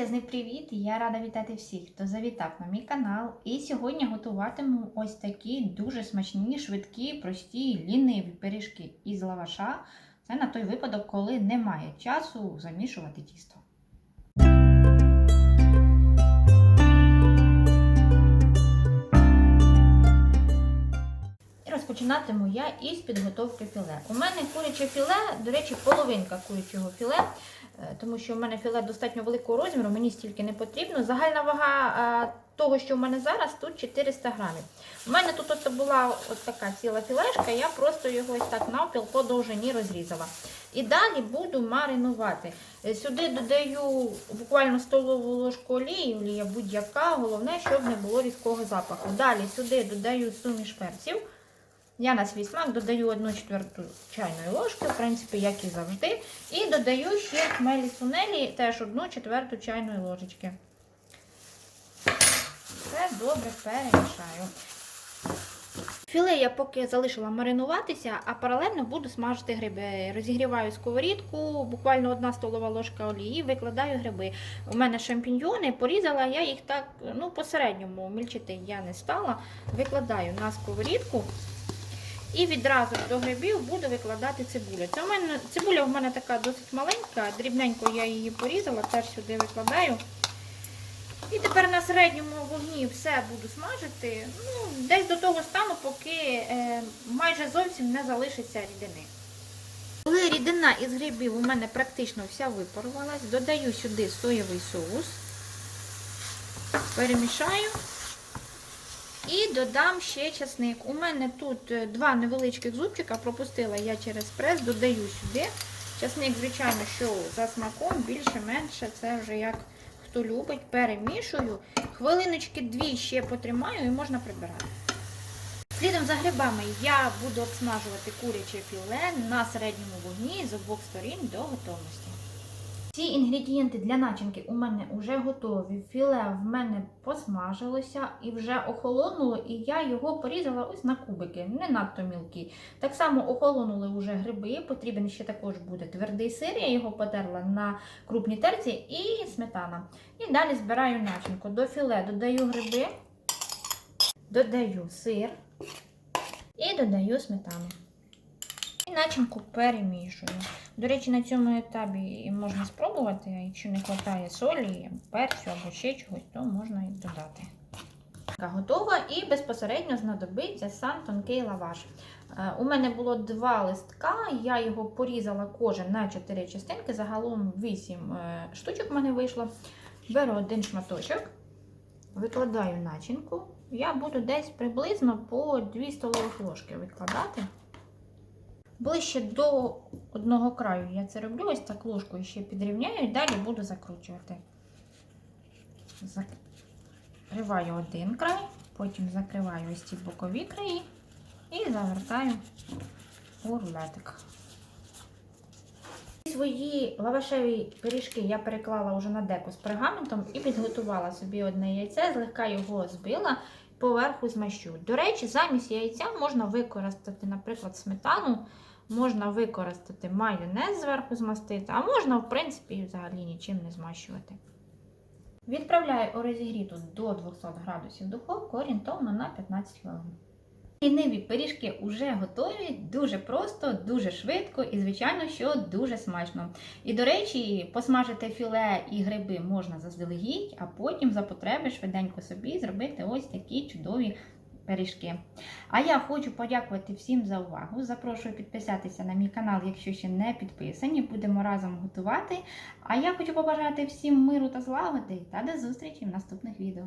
Величезний привіт! Я рада вітати всіх, хто завітав на мій канал. І сьогодні готуватиму ось такі дуже смачні, швидкі, прості, ліниві пиріжки із лаваша. Це на той випадок, коли немає часу замішувати тісто. І розпочинатиму я із підготовки філе. У мене куряче філе, до речі, половинка курячого філе, е, тому що в мене філе достатньо великого розміру, мені стільки не потрібно. Загальна вага е, того, що в мене зараз, тут 400 грамів. У мене тут от була от така ціла філешка, я просто його ось так навпіл по довжині розрізала. І далі буду маринувати. Е, Сюди додаю буквально столову ложку олії, олія будь-яка, головне, щоб не було різкого запаху. Далі сюди додаю суміш перців. Я на свій смак додаю 1 четверту чайної ложки, в принципі, як і завжди. І додаю ще хмелі сунелі, теж 1 четверту чайної ложечки. Все добре перемішаю. Філе я поки залишила маринуватися, а паралельно буду смажити гриби. Розігріваю сковорідку, буквально одна столова ложка олії, викладаю гриби. У мене шампіньйони, порізала я їх так, ну, посередньому, мільчити я не стала. Викладаю на сковорідку. І відразу до грибів буду викладати цибулю. Це в мене, цибуля в мене така досить маленька, дрібненько я її порізала, теж сюди викладаю. І тепер на середньому вогні все буду смажити. Ну, десь до того стану, поки е, майже зовсім не залишиться рідини. Коли рідина із грибів у мене практично вся випарувалась, додаю сюди соєвий соус, перемішаю. І додам ще часник. У мене тут е, два невеличких зубчика, пропустила я через прес, додаю сюди. Часник, звичайно, що за смаком, більше-менше, це вже як хто любить, перемішую. Хвилиночки дві ще потримаю і можна прибирати. Слідом за грибами я буду обсмажувати куряче філе на середньому вогні з обох сторін до готовності. Всі інгредієнти для начинки у мене вже готові. Філе в мене посмажилося і вже охолонуло, і я його порізала ось на кубики, не надто мілкі. Так само охолонули вже гриби, потрібен ще також буде твердий сир, я його потерла на крупній терці і сметана. І далі збираю начинку. До філе додаю гриби, додаю сир і додаю сметану. І начинку перемішую. До речі, на цьому етапі можна спробувати, якщо не вистачає солі, перцю або ще чогось, то можна і додати. Готова і безпосередньо знадобиться сам тонкий лаваш. Е, У мене було два листка, я його порізала кожен на 4 частинки, загалом 8 е, штучок в мене вийшло. Беру один шматочок, викладаю начинку. Я буду десь приблизно по 2 столових ложки викладати. Ближче до одного краю я це роблю, ось так ложкою ще підрівняю і далі буду закручувати. Закриваю один край, потім закриваю ось ці бокові краї і завертаю у рулетик. Свої лавашеві пиріжки я переклала вже на деку з пергаментом і підготувала собі одне яйце, злегка його збила, поверху змащу. До речі, замість яйця можна використати, наприклад, сметану. Можна використати майонез зверху змастити, а можна, в принципі, взагалі нічим не змащувати. Відправляю у розігріту до 200 градусів духовку орієнтовно на 15 хвилин. Ліниві пиріжки вже готові, дуже просто, дуже швидко і, звичайно, що дуже смачно. І, до речі, посмажити філе і гриби можна заздалегідь, а потім за потреби швиденько собі зробити ось такі чудові пиріжки. А я хочу подякувати всім за увагу. Запрошую підписатися на мій канал, якщо ще не підписані. Будемо разом готувати. А я хочу побажати всім миру та злагоди та до зустрічі в наступних відео.